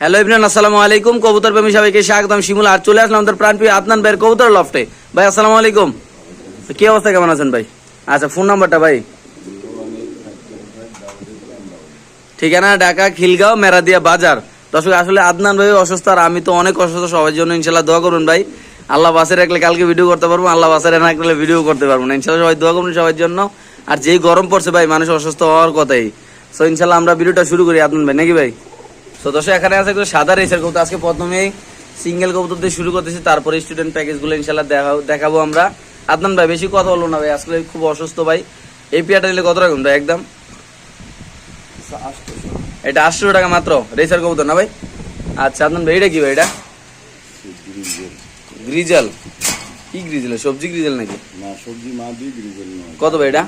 Hello ইবরান আসসালামু আলাইকুম। কবুতর প্রেমী সবাইকে স্বাগতম। শিমুল, আর চলে আসলাম আমাদের প্রাণপ্রিয় আদনান ভাইয়ের কবুতর লফটে ভাই, আসসালামু আলাইকুম। কি অবস্থা, কেমন আছেন ভাই? আচ্ছা ফোন নাম্বারটা ভাই। ঠিকানা ঢাকা, খিলগাঁও, মেরাদিয়া বাজার। দর্শক, আসলে আদনান ভাই অসুস্থ আর আমি তো অনেক অসুস্থ, সবার জন্য ইনশাল্লাহ দোয়া করুন ভাই। আল্লাহ বাসে রাখলে কালকে ভিডিও করতে পারব, আল্লাহ বাসে রাখলে ভিডিও করতে পারব না। ইনশাল্লাহ সবাই দোয়া করুন সবার জন্য। আর যেই গরম পড়ছে ভাই, মানুষ অসুস্থ হওয়ার কথাই। সো ইনশাল্লাহ আমরা ভিডিওটা শুরু করি আদনান ভাই, নাকি ভাই? তো দর্শক এখানে আছে একটু সাদা রেসের কবুতর। আজকে প্রথমেই সিঙ্গেল কবুতর দিয়ে শুরু করতেছি। তারপরে স্টুডেন্ট প্যাকেজগুলো ইনশাল্লাহ দেখা- দেখাবো আমরা। আদনান ভাই বেশি কথা বলব না ভাই। আসলে খুব অসুস্থ ভাই। এই পিয়াটা নিলে কত রাখুন ভাই একদম? এটা আটশো টাকা মাত্র রেসার কবুতর না ভাই? আচ্ছা আদনান ভাই এটা কি ভাই এটা? গ্রিজাল। কি গ্রিজেল? সবজি গ্রিজেল নাকি? না সবজি মা দিয়ে গ্রিজেল নয় কত ভাই এটা?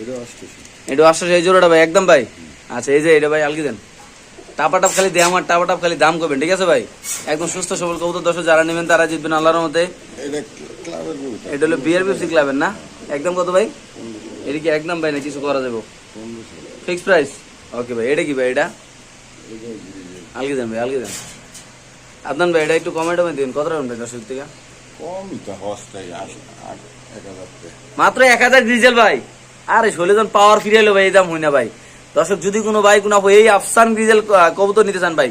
এটা অষ্টশো এটা আটশো এই জোড়াটা ভাই একদম ভাই? আচ্ছা এই যে এটা ভাই আলগি দেন। টাপাটাপ খালি দেয় আমার টাপাটাপ খালি দাম করবেন ঠিক আছে ভাই? একদম সুস্থ সবল কবুতর দর্শক যারা নেবেন তারা জিতবেন আল্লাহর মতে এটা হলো বিয়ার বিপসি ক্লাবের না? একদম কত ভাই? এটা কি একদম ভাই না কিছু করা যাব? Fix price? ওকে ভাই এটা কি ভাই এটা? আলগি দেন ভাই আলগি দেন আদনান ভাই এটা একটু কমেন্ট দিন কত রাখবেন ভাই দর্শক থেকে? কমই তো টাকা। মাত্র এক হাজার ডিজেল ভাই। আরে ষোলো জন পাওয়ার ফিরে এলো ভাই এই দাম হই না ভাই। দর্শক যদি কোনো ভাই কোনো এই আফসান ডিজেল কবুতর নিতে চান ভাই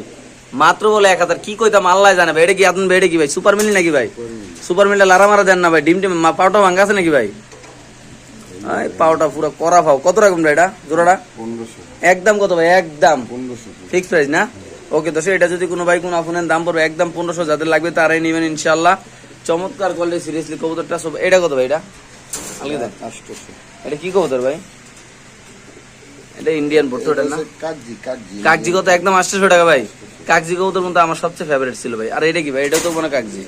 মাত্র বলে এক হাজার। কি কইতাম আল্লাহ জানে ভাই এটা কি আপনার এটা কি ভাই সুপার মিল নাকি ভাই? সুপার মিলটা লারা মারা দেন না ভাই ডিম টিম পাউটা ভাঙ্গা আছে নাকি ভাই? পাউটা পুরো করা পাও কত ভাই এটা? জোড়াটা? একদম কত ভাই? একদম। ফিক্স প্রাইস না? ওকে তো এটা যদি কোনো ভাই কোনো আপনার দাম পড়বে একদম পনেরোশো। যাদের লাগবে তারাই নেবেন ইনশাল্লাহ চমৎকার কোয়ালিটি সিরিয়াসলি কবুতরটা সব এটা কত ভাই এটা? আলগে দেন। এটা কি কবুতর ভাই? এটা ইন্ডিয়ান বোর্ড না? কাগজি কাগজি কাগজি কত একদম আটশোশো টাকা ভাই। কাগজি কবুতর কিন্তু আমার সবচেয়ে ফেভারিট ছিল ভাই। আর এটা কি ভাই? এটাও তো মনে কাগজি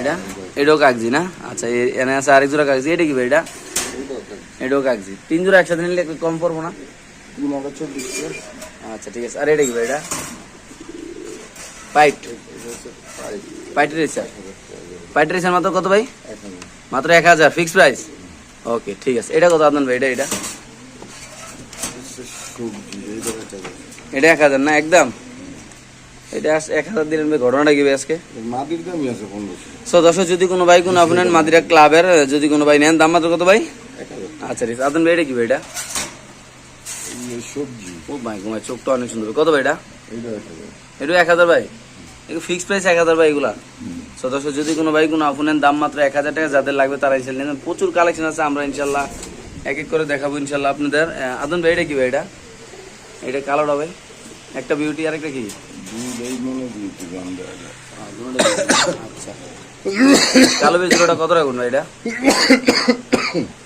এটা? এটাও কাগজি না? আচ্ছা এনে আছে আরেক জোড়া কাগজি এটা কি ভাই? এটা? এটাও কাগজি তিন জোড়া একসাথে নিলে কম পড়ব না? আচ্ছা ঠিক আছে। আর এটা কি ভাই? এটা? পাইট। পাইট রেসার। পাইট রেসার মাত্র কত ভাই? মাত্র এক হাজার। Fix price? ওকে ঠিক আছে। এটা কত আপনার ভাই? এটা এটা সবজি এইটা এক হাজার এটা এক হাজার না একদম? এটা এক হাজার দিলেন ঘটনাটা কি আজকে? মাটির দামই আছে পনেরোশো। সো দর্শক যদি কোনো ভাই কোনো আপনার মাদিরা ক্লাবের যদি কোনো ভাই নেন দাম মাত্র কত ভাই? এক হাজার। আচ্ছা আপনার ভাই এটা কি ভাই এটা? এই সবজি। ও ভাই তোমার চোখটা অনেক সুন্দর। কত ভাই এটা? এক হাজার। এটা এক হাজার ভাই? এগুলো ফিক্স প্রাইস এক হাজার ভাই এগুলা? সো দর্শক যদি কোনো ভাই কোনো আপনার দাম মাত্র এক হাজার টাকা যাদের লাগবে তারা ইনশাল্লাহ প্রচুর কালেকশন আছে আমরা ইনশাল্লাহ এক এক করে দেখাবো ইনশাল্লাহ আপনাদের। আদন ভাই এটা কি ভাই এটা? এটা কালোটা ভাই একটা বিউটি আর একটা কি? আচ্ছা কালো বীজ কত রাখুন ভাই এটা?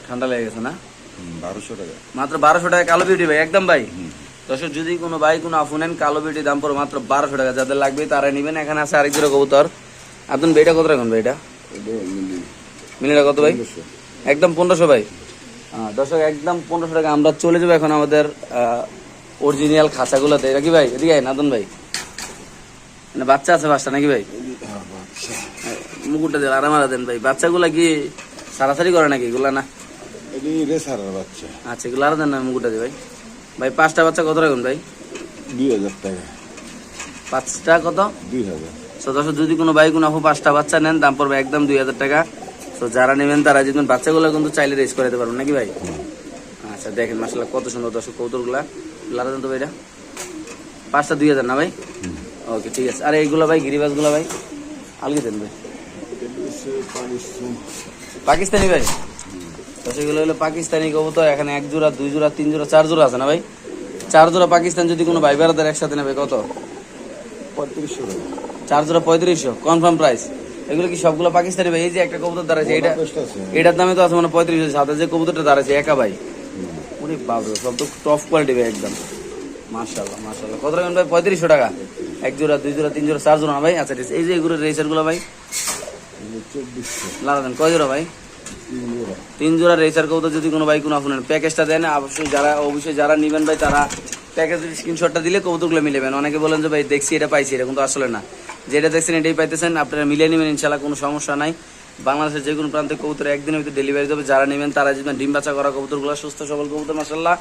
ঠান্ডা লেগে গেছে না? বারোশো টাকা মাত্র বারোশো টাকা কালো বিউটি ভাই, একদম ভাই। দর্শক, যদি কোনো ভাই, কোনো আফু নেন, কালো বিউটি দাম পড়ে মাত্র বারোশো টাকা। যাদের লাগবে তারা নেবেন। এখানে আছে আরেক জোড়া কবুতর আপনি ভাইটা কত রাখুন ভাই এটা? মিনিটা কত ভাই? একদম পনেরোশো ভাই। দর্শক, একদম পনেরোশো টাকা। আমরা চলে যাব এখন আমাদের অরিজিনাল খাঁচাগুলোতে এটা কি ভাই? এদিকে নাদন ভাই। মানে বাচ্চা আছে বাচ্চা নাকি ভাই? হ্যাঁ। মুকুটটা দেন আরাম আরা দেন ভাই। বাচ্চাগুলা কি সারাসারি করে নাকি? এগুলা না? বাচ্চা। আচ্ছা এগুলো আরও দেন না মুকুটটা দিয়ে ভাই। ভাই পাঁচটা বাচ্চা কত রাখুন ভাই? দুই হাজার টাকা। পাঁচটা কত? দুই হাজার। তো দর্শক যদি কোনো ভাই কোনো আপু পাঁচটা বাচ্চা নেন দাম পড়বে একদম দুই হাজার টাকা। তো যারা নেবেন তারা যেমন বাচ্চাগুলো কিন্তু চাইলে রেস করে দিতে পারবেন নাকি ভাই? আচ্ছা দেখেন মাসাল্লাহ কত সুন্দর দর্শক কৌতুকগুলা লারা দেন তো ভাইটা পাঁচটা দুই হাজার না ভাই? ওকে ঠিক আছে। আর এইগুলো ভাই গিরিবাসগুলো ভাই আলগে দেন ভাই। পাকিস্তানি ভাই? সেগুলো হলো পাকিস্তানি কবুতর এখানে এক জোড়া দুই জোড়া তিন জোড়া চার জোড়া আছে না ভাই? চার জোড়া পাকিস্তান যদি কোনো ভাই বেড়াদের একসাথে নেবে কত? পঁয়ত্রিশশো চার জোড়া পঁয়ত্রিশশো কনফার্ম প্রাইস এগুলো কি সবগুলো পাকিস্তানি ভাই? এই যে একটা কবুতর দাঁড়াচ্ছে এটা এটার দামে তো আছে মানে পঁয়ত্রিশ সাথে যে কবুতরটা দাঁড়াচ্ছে একা ভাই। ওরে বাবরে সব তো টপ কোয়ালিটি ভাই একদম। মাশাল্লাহ মাশাল্লাহ কত রাখবেন ভাই? পঁয়ত্রিশশো টাকা। এক জোড়া, দুই জোড়া, তিন জোড়া, চার জোড়া ভাই? আচ্ছা। এই যে এগুলো রেসারগুলো ভাই? দেন, কয় জোড়া ভাই? তিন জোড়া রেসার কবুতর যদি কোনো ভাই কোনো আপনার প্যাকেজটা দেন, অবশ্যই যারা অবশ্যই যারা নিবেন ভাই, তারা প্যাকেজের স্ক্রিনশটটা দিলে কবুতরগুলো মিলেবেন অনেকে বলেন যে ভাই, দেখছি এটা পাইছি এটা কিন্তু আসলে না। যেটা দেখছেন, এটাই পাইতেছেন, আপনারা মিলিয়ে নেবেন ইনশাল্লাহ কোনো সমস্যা নাই। বাংলাদেশের যে কোনো প্রান্তে কবুতর একদিনের ভিতরে ডেলিভারি দেবে, যারা নেবেন তারা যেমন ডিম বাচ্চা করা কবুতরগুলো সুস্থ, সবল কবুতর মাসাল্লাহ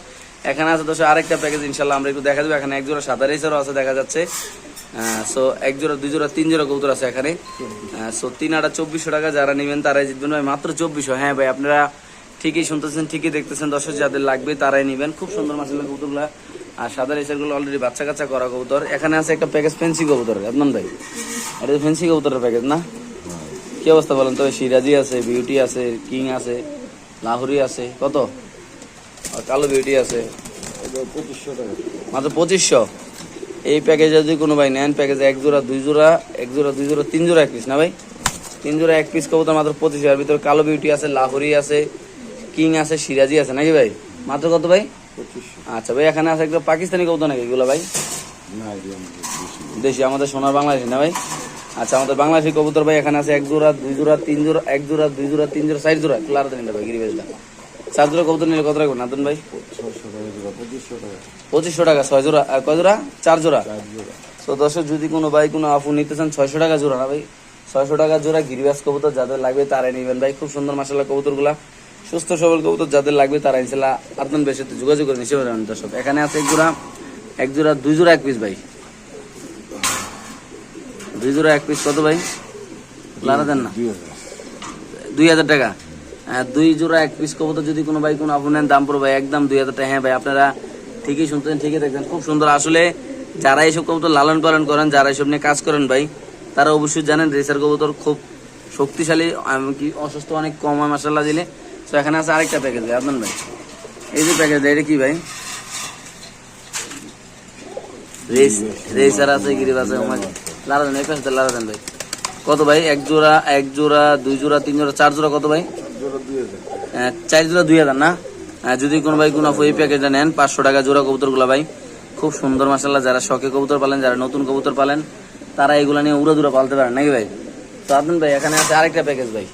এখানে আছে দশ আরেকটা প্যাকেজ ইনশাল্লাহ আমরা একটু দেখা দেবো। এখানে এক জোড়া সাদা রেসারও আছে, দেখা যাচ্ছে। সো এক জোড়া, দুই জোড়া, তিন জোড়া কবুতর আছে এখানে। সো তিন আটা চব্বিশশো টাকা যারা নেবেন তারাই জিতবেন। ভাই, মাত্র চব্বিশশো। হ্যাঁ ভাই, আপনারা ঠিকই শুনতেছেন, ঠিকই দেখতেছেন। দর্শক, যাদের লাগবে তারাই নেবেন। খুব সুন্দর মাসাল্লাহ কবুতরগুলা। আর সাদা রেসারগুলো অলরেডি বাচ্চা কাচ্চা করা কবুতর। এখানে আছে একটা প্যাকেজ ফেন্সি কবুতর। আদনান ভাই, এটা ফেন্সি কবুতরের প্যাকেজ না? কি অবস্থা বলেন তবে সিরাজি আছে বিউটি আছে কিং আছে লাহুরি আছে কত? আর কালো বিউটি আছে। মাত্র পঁচিশশো। এই প্যাকেজে যদি কোনো ভাই নেন প্যাকেজে এক জোড়া দুই জোড়া এক জোড়া দুই জোড়া তিন জোড়া এক পিস না ভাই? তিন জোড়া এক পিস কবুতর মাত্র পঁচিশ হাজার ভিতরে কালো বিউটি আছে লাহোরি আছে কিং আছে সিরাজি আছে নাকি ভাই? মাত্র কত ভাই? আচ্ছা ভাই এখানে আছে একটা পাকিস্তানি কবুতর নাকি এগুলো ভাই? দেশি আমাদের সোনার বাংলাদেশি না ভাই? আচ্ছা আমাদের বাংলাদেশি কবুতর ভাই এখানে আছে, এক জোড়া, দুই জোড়া, তিন জোড়া, এক জোড়া, দুই জোড়া, তিন জোড়া, চার জোড়া। ক্লার দেন ভাই গিরিবেশটা চার জোড়া কবুতর নিলে কত রাখবেন, নাতুন ভাই? পঁচিশশো টাকা, ছয় জোড়া কয় জোড়া? চার জোড়া। তো দর্শক, যদি কোনো ভাই, কোনো আপু নিতে চান, ছয়শো টাকা জোড়া না ভাই, ছয়শো টাকা জোড়া গিরিবাস কবুতর যাদের লাগবে তারাই নেবেন ভাই। খুব সুন্দর মাসাল্লাহ কবুতরগুলা। সুস্থ, সবল কবুতর যাদের লাগবে তারা ইনশাল্লাহ আদনান বেশি যোগাযোগ করে নিশ্চয় দর্শক। এখানে আছে এক জোড়া এক জোড়া, দুই জোড়া, এক পিস ভাই। দুই জোড়া এক পিস কত ভাই? লারা দেন না। দুই হাজার টাকা। হ্যাঁ, দুই জোড়া এক পিস কবুতর যদি কোনো ভাই কোনো আপু নেন দাম পড়বে একদম দুই হাজার টাকা। হ্যাঁ ভাই আপনারা ঠিকই শুনতেন ঠিকই দেখছেন। খুব সুন্দর। আসলে যারা এইসব কবুতর লালন পালন করেন যারা এইসব নিয়ে কাজ করেন ভাই তারা অবশ্যই জানেন রেসার কবুতর খুব শক্তিশালী এমনকি অসুস্থ অনেক কম হয় মশাল্লা দিলে। তো এখানে আছে আরেকটা প্যাকেজ ভাই আপনার ভাই। এই যে প্যাকেজ এটা কি ভাই? রেস রেসার আছে গিরিব আছে লারা দেন এই পাশে লারা দেন ভাই। কত ভাই? এক জোড়া এক জোড়া দুই জোড়া তিন জোড়া চার জোড়া কত ভাই? আহ, চার জোড়া দুই হাজার না? যদি কোনো ভাই কোনো এই প্যাকেজটা নেন পাঁচশো টাকা জোড়া কবুতরগুলো ভাই। খুব সুন্দর মাসাল্লাহ যারা শখে কবুতর পালেন যারা নতুন কবুতর পালেন তারা এগুলো নিয়ে উড়া দুরা পালতে পারেন নাকি ভাই? তো আপনি ভাই এখানে আছে আরেকটা প্যাকেজ ভাই।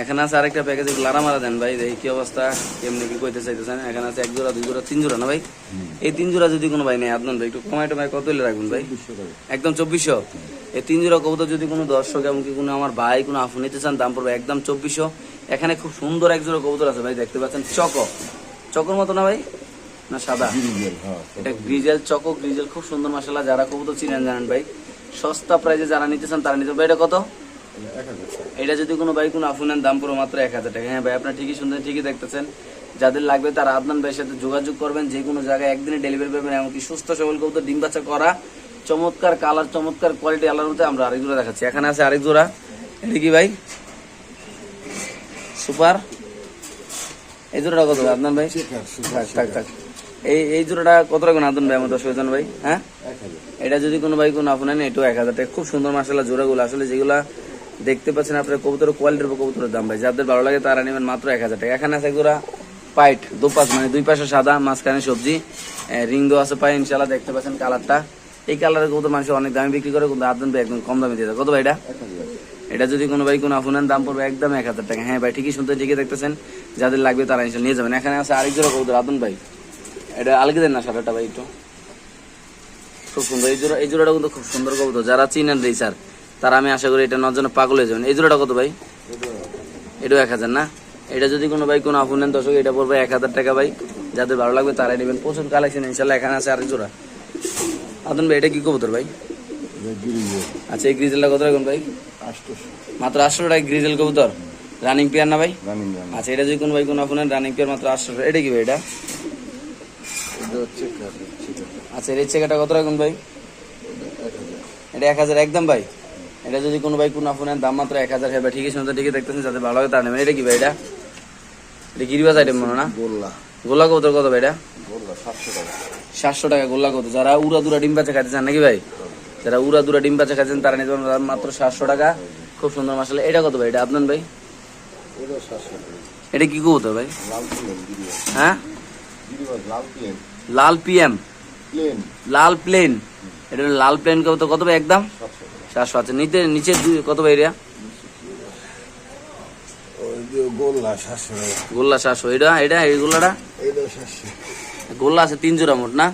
এখানে আছে আরেকটা প্যাকেজ লারা মারা দেন ভাই। দেখি কি অবস্থা? কেমনি কি কইতে চাইতেছেন? এখানে আছে এক জোড়া দুই জোড়া তিন জোড়া না ভাই? এই তিন জোড়া যদি কোনো ভাই নেই আপনার ভাই একটু কমাইটো ভাই কত হলে রাখবেন ভাই? একদম চব্বিশশো? এই তিন জোড়া কবুতর যদি কোনো দর্শক এমনকি কোনো আমার ভাই কোনো আফু নিতে চান দাম পড়বে একদম চব্বিশশো। এখানে খুব সুন্দর এক জোড়া কবুতর আছে ভাই দেখতে পাচ্ছেন। চকো। চকর মতো না ভাই? না সাদা? হ্যাঁ এটা গ্রিজেল। চকো গ্রিজেল খুব সুন্দর মাসাল্লাহ যারা কবুতর চিনেন জানেন ভাই। সস্তা প্রাইজে যারা নিতে চান তারা নিতে ভাই এটা কত? এটা যদি কোনো ভাই কোনো আফু নেন দাম পুরো মাত্র এক হাজার টাকা। হ্যাঁ ভাই আপনার ঠিকই শুনতেন ঠিকই দেখতেছেন। যাদের লাগবে তারা আদনান ভাইয়ের সাথে যোগাযোগ করবেন যে কোনো জায়গায় একদিনে ডেলিভারি পাবেন এমনকি সুস্থ সবল কবুতর ডিম বাচ্চা করা চমৎকার কালার চমৎকার কোয়ালিটি আলার মধ্যে আমরা আরেক জোড়া দেখাচ্ছি। এখানে আছে আরেক জোড়া এটা কি ভাই? সুপার। এই জোড়াটা কত ভাই আদনান ভাই? থাক থাক। এই এই জোড়াটা কত রাখবেন আদন ভাই আমার দশ জন ভাই হ্যাঁ? এটা যদি কোনো ভাই কোনো আপনার এটাও এক হাজার টাকা। খুব সুন্দর মাসাল্লাহ জোড়াগুলো। আসলে যেগুলা দেখতে পাচ্ছেন আপনার কবুতরের কোয়ালিটির উপর কবুতরের দাম, ভাই। যাদের ভালো লাগে তারা নেবেন মাত্র এক হাজার টাকা। এখানে আছে এক জোড়া পাইট, দুপাশ মানে দুই পাশে সাদা, মাঝখানে সবজি। রিং দো আছে পাই ইনশাল্লাহ দেখতে পাচ্ছেন কালারটা এই কালারের কবুতর মানুষ অনেক দামে বিক্রি করে, কিন্তু আদন ভাই, একদম কম দামে দিয়ে দেয়। কত ভাই এটা? এটা যদি কোনো ভাই, কোনো আপনার দাম পড়বে একদম এক হাজার টাকা। হ্যাঁ ভাই, ঠিকই শুনতে, ঠিকই দেখতেছেন। যাদের লাগবে তারা ইনশাল্লাহ নিয়ে যাবেন। এখানে আছে আরেক জোড়া কবুতর আদন ভাই। এটা আলগে দেন না, সাদাটা ভাই, একটু। খুব সুন্দর। এই জোড়া এই জোড়াটা কিন্তু খুব সুন্দর কবুতর। যারা চিনেন রেসার তারা আমি আশা করি এটা নেওয়ার জন্য পাগল হয়ে যাবেন। এই জোড়াটা কত ভাই? এটাও এক হাজার না? এটা যদি কোনো ভাই কোনো আপন নেন দর্শক এটা পড়বে এক হাজার টাকা ভাই। যাদের ভালো লাগবে তারাই নেবেন। প্রচুর কালেকশন ইনশাল্লাহ এখানে আছে আরেক জোড়া। আদন ভাই এটা কি কবুতর ভাই? আচ্ছা এই গ্রিজেলটা কত রাখুন ভাই? মাত্র আটশো টাকা গ্রিজেল কবুতর? রানিং পেয়ার না ভাই? আচ্ছা এটা যদি কোনো ভাই কোনো আপনার রানিং পেয়ার মাত্র আটশো টাকা। এটা কি ভাই এটা? আচ্ছা এর চেকাটা কত রাখুন ভাই? এটা এক হাজার একদম ভাই? এটা যদি কোনো ভাই কোনো ফোনের দাম মাত্র এক হাজার হবে ঠিকই শুনতে ঠিক দেখতেছেন যাতে ভালো হবে তার নেবেন। এটা কি ভাই এটা? এটা গিরিবাজ আইটেম মনে না? গোল্লা। গোল্লা কবুতর কত ভাই এটা? সাতশো টাকা। সাতশো টাকা গোল্লা কত যারা উড়া দুরা ডিম বাচ্চা খাইতে চান নাকি ভাই? যারা উড়া দুরা ডিম বাচ্চা খাইছেন তারা নিতে পারবেন মাত্র সাতশো টাকা। খুব সুন্দর মাসালে। এটা কত ভাই এটা আপনার ভাই? এটা কি কবুতর ভাই? হ্যাঁ? লাল পিএম। প্লেন। লাল প্লেন। এটা লাল প্লেন কত কত ভাই একদম? সাতশো আছে। নিচে নিচে কত ভাই এরিয়া গোল্লা সাতশো। টাকা গোল্লা এটা এটা এই গোল্লাটা? গোল্লা আছে তিন জোড়া মোট না?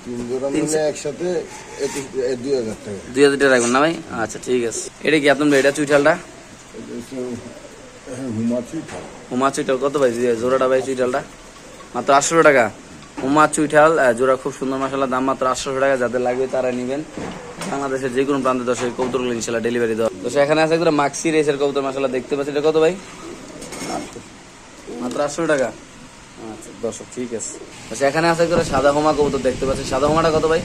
একসাথে দুই হাজার টাকা। দুই হাজার টাকা রাখবেন না ভাই? আচ্ছা ঠিক আছে। এটা কি আপনার ভাই এটা চুইঠালটা? হুমা কত ভাই জোড়াটা ভাই চুইঠালটা? মাত্র আটশো টাকা। উমা চুইঠাল জোড়া খুব সুন্দর মশলা দাম মাত্র আটশো টাকা যাদের লাগবে তারা নেবেন। বাংলাদেশের যে কোনো প্রান্তে দশ কৌতুকগুলো ইনশাল্লাহ ডেলিভারি দেওয়া তো এখানে আছে একদম মাক্সি রেসের কৌতুক মশলা দেখতে পাচ্ছি এটা কত ভাই? মাত্র আটশো টাকা। আচ্ছা দর্শক ঠিক আছে। আছে করে সাদা হোমা কবুতর দেখতে পাচ্ছি সাদা হোমাটা কত ভাই?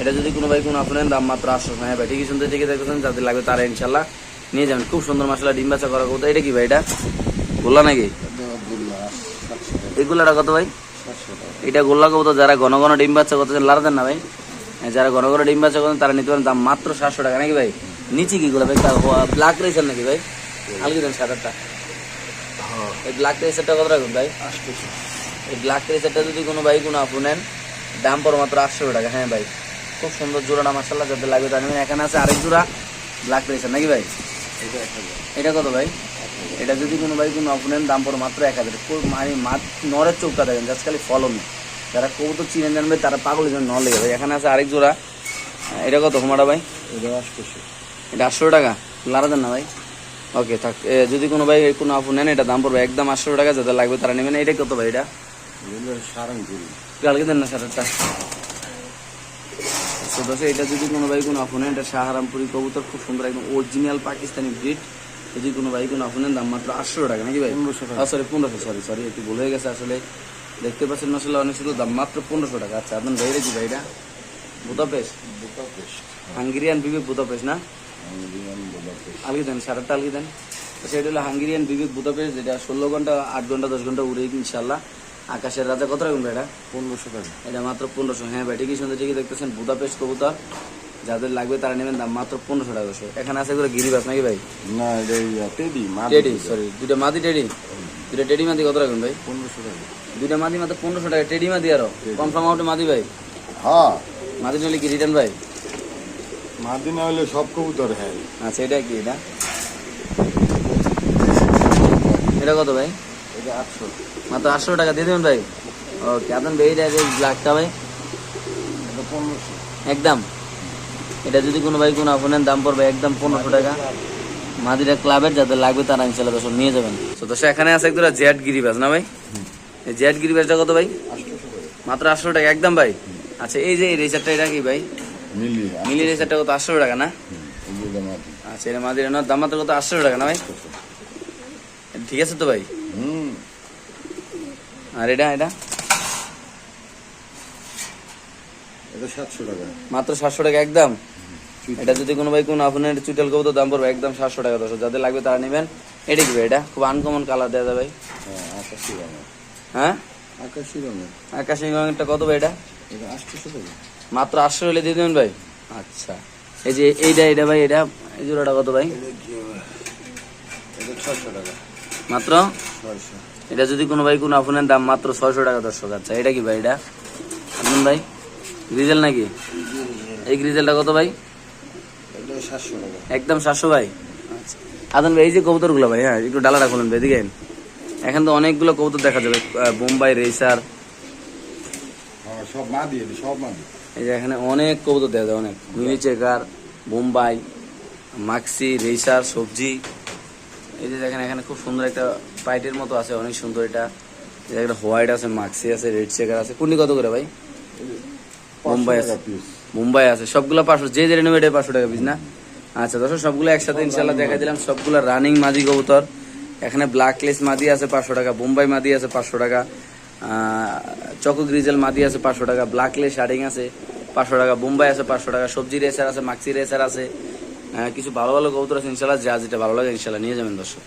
এটা যদি কোনো ভাই কোনো আপনার দাম মাত্র আটশো হ্যাঁ ভাই ঠিকই শুনতে ঠিকই দেখতেছেন। যাদের লাগবে তারা ইনশাল্লাহ নিয়ে যাবেন। খুব সুন্দর মশলা ডিম বাচ্চা করা কবুতর। এটা কি ভাই এটা? গোল্লা নাকি? এগুলাটা কত ভাই? এটা গোল্লা কবুতর যারা ঘন ঘন ডিম বাচ্চা করতেছেন লাড়াতেন না ভাই। হ্যাঁ, যারা ঘন ঘন ডিম বাচ্চা করেন তারা নিতে পারেন দাম মাত্র সাতশো টাকা। নাকি ভাই? নিচে কি গুলো ভাই? ব্ল্যাক রেসার নাকি ভাই? আলগি দেন সাদারটা এই ব্ল্যাক রেসারটা কত রাখুন ভাই? এই ব্ল্যাক রেসারটা যদি কোনো ভাই কোনো আপু নেন দাম পড়ো মাত্র আটশো টাকা। হ্যাঁ ভাই। খুব সুন্দর জোড়াটা মার্শাল্লাহ যাদের লাগবে তার এখানে আছে আরেক জোড়া ব্ল্যাক রেসার নাকি ভাই? এটা কত ভাই? এটা যদি কোনো ভাই কোনো অপোনেন্ট দাম পড়ো মাত্র এক হাজার। মানে নরের চৌকা দেখেন জাস্ট খালি ফলন যারা কবুতর চিনে জানবে তারা পাগল জন্য ন লেগে। ভাই এখানে আছে আরেক জোড়া। এটা কত হোমাটা ভাই? এটা আটশো টাকা? লারা দেন না ভাই। ওকে থাক। যদি কোনো ভাই কোনো আপু নেন এটা দাম পড়বে একদম আটশো টাকা যাদের লাগবে তারা নেবেন এটা কত ভাই এটা? কালকে দেন না সারাটা দশে এটা যদি কোনো ভাই কোনো আপু নেন এটা শাহরামপুরি কবুতর খুব সুন্দর একদম অরিজিনাল পাকিস্তানি ব্রিড যদি কোনো ভাই কোনো আপু দাম মাত্র আটশো টাকা নাকি ভাই? 1500 টাকা। সরি পনেরোশো সরি সরি একটু ভুল হয়ে গেছে আসলে। দেখতে পাচ্ছেন আসলে অনেক ছিল দাম মাত্র পনেরোশো টাকা। আচ্ছা আপনার ভাইরে কি ভাই এটা বুদাপেস্ট। হাঙ্গেরিয়ান বিবেক বুদাপেস্ট না? আলগি দেন সারাটা আলগি দেন। সেটা হলো হাঙ্গেরিয়ান বিবেক বুদাপেস্ট যেটা ষোলো ঘণ্টা আট ঘণ্টা দশ ঘণ্টা উড়ে ইনশাল্লাহ আকাশের রাজা কত রাখুন ভাই এটা? পনেরোশো টাকা। এটা মাত্র পনেরোশো। হ্যাঁ ভাই ঠিকই শুনতে ঠিকই দেখতেছেন। বুদাপেস্ট কবুতর। যাদের লাগবে তারা নেবেন দাম মাত্র পনেরোশো টাকা দশো এখানে আছে করে গিরিবাস নাকি ভাই? না টেডি টেডি সরি দুইটা মাদি টেডি। দুইটা টেডি মাদি কত রাখবেন ভাই? পনেরোশো টাকা। দুইটা মাদি মাত্র পনেরোশো টাকা টেডি মাদি আরও। কনফার্ম আউটে মাদি ভাই? হ্যাঁ। মাদি নিলে কি রিটার্ন ভাই? মাদিনা হলে সব কবুতর হ্যাঁ। আচ্ছা এটা কি এটা? এটা কত ভাই? এটা আটশো। মাত্র আটশো টাকা দিয়ে দেবেন ভাই? ওকে আপনার ভাই এটা ব্ল্যাকটা ভাই। এটা পনেরোশো। একদম। এটা যদি কোনো ভাই কোনো আপনার দাম পড়বে একদম পনেরোশো টাকা মাদিরা ক্লাবের যাদের লাগবে তারা ইনশাল্লাহ দশ নিয়ে যাবেন। তো দশ এখানে আছে একটা জেড গিরিবাস না ভাই? এই জেড গিরিবাসটা কত ভাই? মাত্র আটশো টাকা একদম ভাই? আচ্ছা এই যে এই রেসারটা এটা কি ভাই? মিলি রেসারটা কত? আটশো টাকা না? আচ্ছা এটা মাদিরা না দাম মাত্র কত? আটশো টাকা না ভাই? ঠিক আছে তো ভাই? হুম। আর এটা এটা? এটা সাতশো টাকা। মাত্র সাতশো টাকা একদম? এটা যদি কোনো ভাই কোনো আপনার চুইটাল কবুতর দাম পড়বে একদম সাতশো টাকা দশ যাদের লাগবে তারা নেবেন। এটা কি ভাই এটা? খুব আনকমন কালার দেওয়া যাবে ভাই। হ্যাঁ আকাশি রঙের। হ্যাঁ? আকাশি রঙের। রঙেরটা কত ভাই এটা? মাত্র আটশো হলে দিয়ে দেবেন ভাই? আচ্ছা। এই যে এইটা এটা ভাই এটা এই জোড়াটা কত ভাই? ছশো টাকা। মাত্র? এটা যদি কোনো ভাই কোনো আপনার দাম মাত্র ছয়শো টাকা দর্শক আচ্ছা এটা কি ভাই এটা? আপনি ভাই? গ্রিজেল নাকি? এই গ্রিজেলটা কত ভাই? একদম সাতশো ভাই আদান ভাই এই যে কবুতরগুলো ভাই হ্যাঁ একটু ডালাটা খুলেন ভাই এখন তো অনেকগুলো কবুতর দেখা যাবে বোম্বাই রেসার। হ্যাঁ সব মাদি এটা সব মাদি এই যে এখানে অনেক কবুতর দেখা যায় অনেক। Mini checker Bombay maxi racer সবজি। এই যে দেখেন এখানে খুব সুন্দর একটা পাইটের মতো আছে অনেক সুন্দর এটা। একটা হোয়াইট আছে মাক্সি আছে রেড চেকার আছে। কোনটি কত করে ভাই? মুম্বাই আছে। মুম্বাই আছে। সবগুলো পাঁচশো যে যে নেবে এটা পাঁচশো টাকা পিস না? আচ্ছা দর্শক, সবগুলো একসাথে ইনশাল্লাহ দেখা দিলাম। সবগুলো রানিং মাদি কবুতর। এখানে ব্ল্যাক লেস মাদি আছে পাঁচশো টাকা বোম্বাই মাদি আছে পাঁচশো টাকা চকো গ্রিজেল মাদি আছে পাঁচশো টাকা ব্ল্যাক লেস শাড়িং আছে পাঁচশো টাকা বোম্বাই আছে পাঁচশো টাকা, সবজি রেসার আছে মাক্সি রেসার আছে। কিছু ভালো ভালো কবুতর আছে ইনশাল্লাহ যা যেটা ভালো লাগে ইনশাল্লাহ নিয়ে যাবেন দর্শক।